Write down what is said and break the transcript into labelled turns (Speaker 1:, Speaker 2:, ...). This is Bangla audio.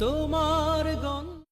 Speaker 1: তোমার গন্ধ